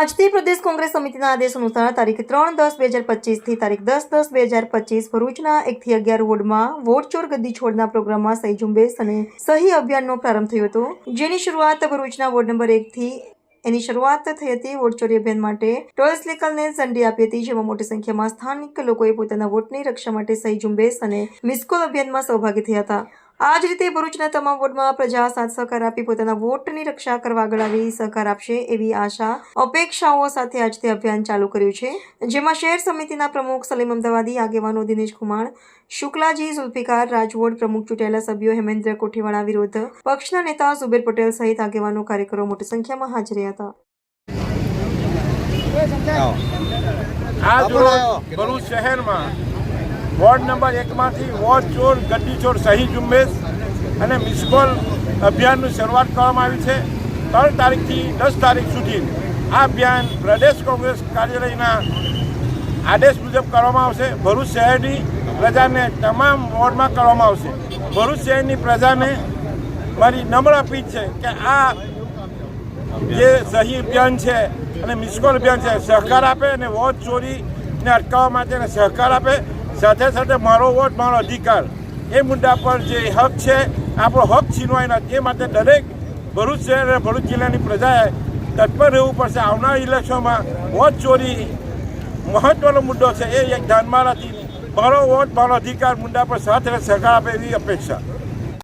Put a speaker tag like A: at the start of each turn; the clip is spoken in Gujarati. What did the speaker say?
A: આજથી પ્રદેશ કોંગ્રેસ સમિતિના આદેશ અનુસાર તારીખ ત્રણ દસ બે હજાર પચીસથી તારીખ દસ દસ બે હજાર પચીસ ભરૂચના એકથી અગિયાર વોર્ડમાં વોટ ચોર ગદ્દી છોડના પ્રોગ્રામમાં સહી ઝુંબેશ અને સહી અભિયાનનો પ્રારંભ થયો હતો. જેની શરૂઆત ભરૂચના વોર્ડ નંબર એકથી એની શરૂઆત થઈ હતી વોટ ચોરી અભિયાન માટે. ટોયસ લેકલને ઝંડી આપી હતી, જેમાં મોટી સંખ્યામાં સ્થાનિક લોકોએ પોતાના વોટની રક્ષા માટે સહી ઝુંબેશ અને મિસકોલ અભિયાનમાં સહભાગી થયા હતા. આ જ રીતે ભરૂચના તમામ વોર્ડમાં પ્રજા સાથ સહકાર આપી પોતાના વોટની રક્ષા કરવા આગળ આવી સહકાર આપશે એવી આશા અપેક્ષાઓ સાથે આજથી અભિયાન ચાલુ કર્યું છે જેમાં શહેર સમિતિના પ્રમુખ સલીમ અમદાવાદી આગેવાનો દિનેશ કુમાર શુક્લાજી ઝુલ્ફિકાર રાજવોડ પ્રમુખ ચૂંટાયેલા સભ્યો હેમેન્દ્ર કોઠીવાળા વિરુદ્ધ પક્ષના નેતા ઝુબેર પટેલ સહિત આગેવાનો કાર્યકરો મોટી સંખ્યામાં હાજર હતા.
B: આજ રોજ ભરૂચ શહેરમાં વોર્ડ નંબર એકમાંથી વોટ ચોર, ગડ્ડી ચોર, સહી ઝુંબેશ અને મિસકોલ અભિયાનની શરૂઆત કરવામાં આવી છે. ત્રણ તારીખથી દસ તારીખ સુધી આ અભિયાન પ્રદેશ કોંગ્રેસ કાર્યાલયના આદેશ મુજબ કરવામાં આવશે. ભરૂચ શહેરની પ્રજાને તમામ વોર્ડમાં કરવામાં આવશે. ભરૂચ શહેરની પ્રજાને મારી નમ્ર અપીલ છે કે આ જે સહી અભિયાન છે અને મિસકોલ અભિયાન છે, સહકાર આપે અને વોટ ચોરીને અટકાવવા માટે સહકાર આપે. સાથે સાથે મારો વોટ, મારો અધિકાર. એ મુદ્દા પર જે હક છે, આપણો હક છીનવાયના તે માટે દરેક ભરૂચ શહેર અને ભરૂચ જિલ્લાની પ્રજાએ તત્પર રહેવું પડશે. આવનાર ઇલેક્શનમાં વોટ ચોરી મહત્વનો મુદ્દો છે. એ એક ધ્યાનમાં નથી મારો વોટ, મારો અધિકાર મુદ્દા પર સાથે સહકાર આપે એવી અપેક્ષા.